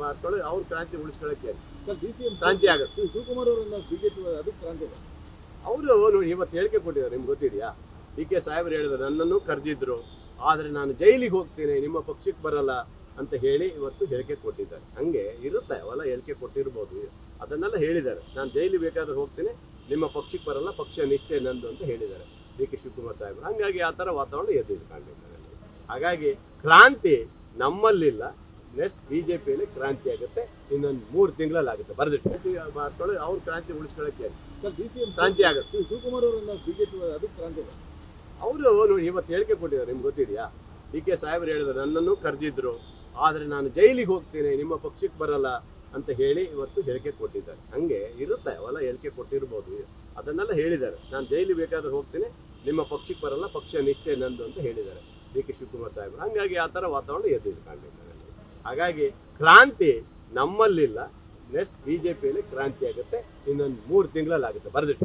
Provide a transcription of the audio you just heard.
ಮಾಡ್ಕೊಳ್ಳಿ ಅವ್ರ ಕ್ರಾಂತಿ ಉಳಿಸ್ಕೊಳ್ಳೋಕೆ ಸರ್ ಡಿ ಸಿ ಎಂ ಕ್ರಾಂತಿ ಆಗುತ್ತೆ ಶಿವಕುಮಾರ್ ಅವರನ್ನ ಬಿಜೆಪಿ ಅದಕ್ಕೆ ಕ್ರಾಂತಿ. ಅವರು ನೋಡಿ ಇವತ್ತು ಹೇಳಿಕೆ ಕೊಟ್ಟಿದ್ದಾರೆ ನಿಮ್ಗೆ ಗೊತ್ತಿದೆಯಾ? ಡಿ ಕೆ ಸಾಹೇಬ್ರು ಹೇಳಿದ್ರು ನನ್ನನ್ನು ಕರೆದಿದ್ರು ಆದರೆ ನಾನು ಜೈಲಿಗೆ ಹೋಗ್ತೀನಿ ನಿಮ್ಮ ಪಕ್ಷಕ್ಕೆ ಬರಲ್ಲ ಅಂತ ಹೇಳಿ ಇವತ್ತು ಹೇಳಿಕೆ ಕೊಟ್ಟಿದ್ದಾರೆ. ಹಂಗೆ ಇರುತ್ತೆ ಅವೆಲ್ಲ ಹೇಳಿಕೆ ಕೊಟ್ಟಿರ್ಬೋದು. ಅದನ್ನೆಲ್ಲ ಹೇಳಿದ್ದಾರೆ. ನಾನು ಜೈಲಿಗೆ ಬೇಕಾದ್ರೆ ಹೋಗ್ತೀನಿ ನಿಮ್ಮ ಪಕ್ಷಕ್ಕೆ ಬರಲ್ಲ ಪಕ್ಷ ನಿಷ್ಠೆ ನಂದು ಅಂತ ಹೇಳಿದ್ದಾರೆ. ಡಿ ಕೆ ಶಿವಕುಮಾರ್ ಸಾಹೇಬ್ರು. ಹಂಗಾಗಿ ಆ ಥರ ವಾತಾವರಣ ಎದ್ದಿದ್ದು ಕಾಣ್ತಿದ್ದಾರೆ ಹಾಗಾಗಿ ಕ್ರಾಂತಿ ನಮ್ಮಲ್ಲಿಲ್ಲ ನೆಕ್ಸ್ಟ್ ಬಿ ಜೆ ಪಿಯಲ್ಲಿ ಕ್ರಾಂತಿ ಆಗುತ್ತೆ. ಇನ್ನೊಂದು ಮೂರು ತಿಂಗಳಲ್ಲಿ ಆಗುತ್ತೆ ಬರೆದಿಟ್ಟು ಮಾಡ್ಕೊಳ್ಳಿ ಅವ್ರು ಕ್ರಾಂತಿ ಉಳಿಸ್ಕೊಳ್ಳೋಕೆ ಸರ್ ಬಿ ಸಿ ಎಂ ಕ್ರಾಂತಿ ಆಗುತ್ತೆ. ಶಿವಕುಮಾರ್ ಅವರನ್ನ ಬಿಜೆಪಿ ಅದು ಕ್ರಾಂತಿ. ಅವರು ನೋಡಿ ಇವತ್ತು ಹೇಳಿಕೆ ಕೊಟ್ಟಿದ್ದಾರೆ ನಿಮ್ಗೆ ಗೊತ್ತಿದೆಯಾ? ಡಿ ಕೆ ಸಾಹೇಬ್ರು ಹೇಳಿದ್ರು ನನ್ನನ್ನು ಕರೆದಿದ್ರು ಆದರೆ ನಾನು ಜೈಲಿಗೆ ಹೋಗ್ತೀನಿ ನಿಮ್ಮ ಪಕ್ಷಕ್ಕೆ ಬರಲ್ಲ ಅಂತ ಹೇಳಿ ಇವತ್ತು ಹೇಳಿಕೆ ಕೊಟ್ಟಿದ್ದಾರೆ. ಹಂಗೆ ಇರುತ್ತೆ ಅವೆಲ್ಲ ಹೇಳಿಕೆ ಕೊಟ್ಟಿರ್ಬೋದು. ಅದನ್ನೆಲ್ಲ ಹೇಳಿದ್ದಾರೆ. ನಾನು ಜೈಲಿ ಬೇಕಾದ್ರೆ ಹೋಗ್ತೀನಿ ನಿಮ್ಮ ಪಕ್ಷಕ್ಕೆ ಬರಲ್ಲ ಪಕ್ಷ ನಿಷ್ಠೆ ನಂದು ಅಂತ ಹೇಳಿದ್ದಾರೆ. ಡಿ ಕೆ ಶಿವಕುಮಾರ್ ಸಾಹೇಬ್ರು. ಹಂಗಾಗಿ ಆ ಥರ ವಾತಾವರಣ ಎದ್ದಿದ್ದು ಖಂಡಿತ ಹಾಗಾಗಿ ಕ್ರಾಂತಿ ನಮ್ಮಲ್ಲಿಲ್ಲ. ನೆಕ್ಸ್ಟ್ ಬಿ ಕ್ರಾಂತಿ ಆಗುತ್ತೆ. ಇನ್ನೊಂದು ಮೂರು ತಿಂಗಳಲ್ಲಿ ಆಗುತ್ತೆ ಬರೆದಿಟ್ಟು.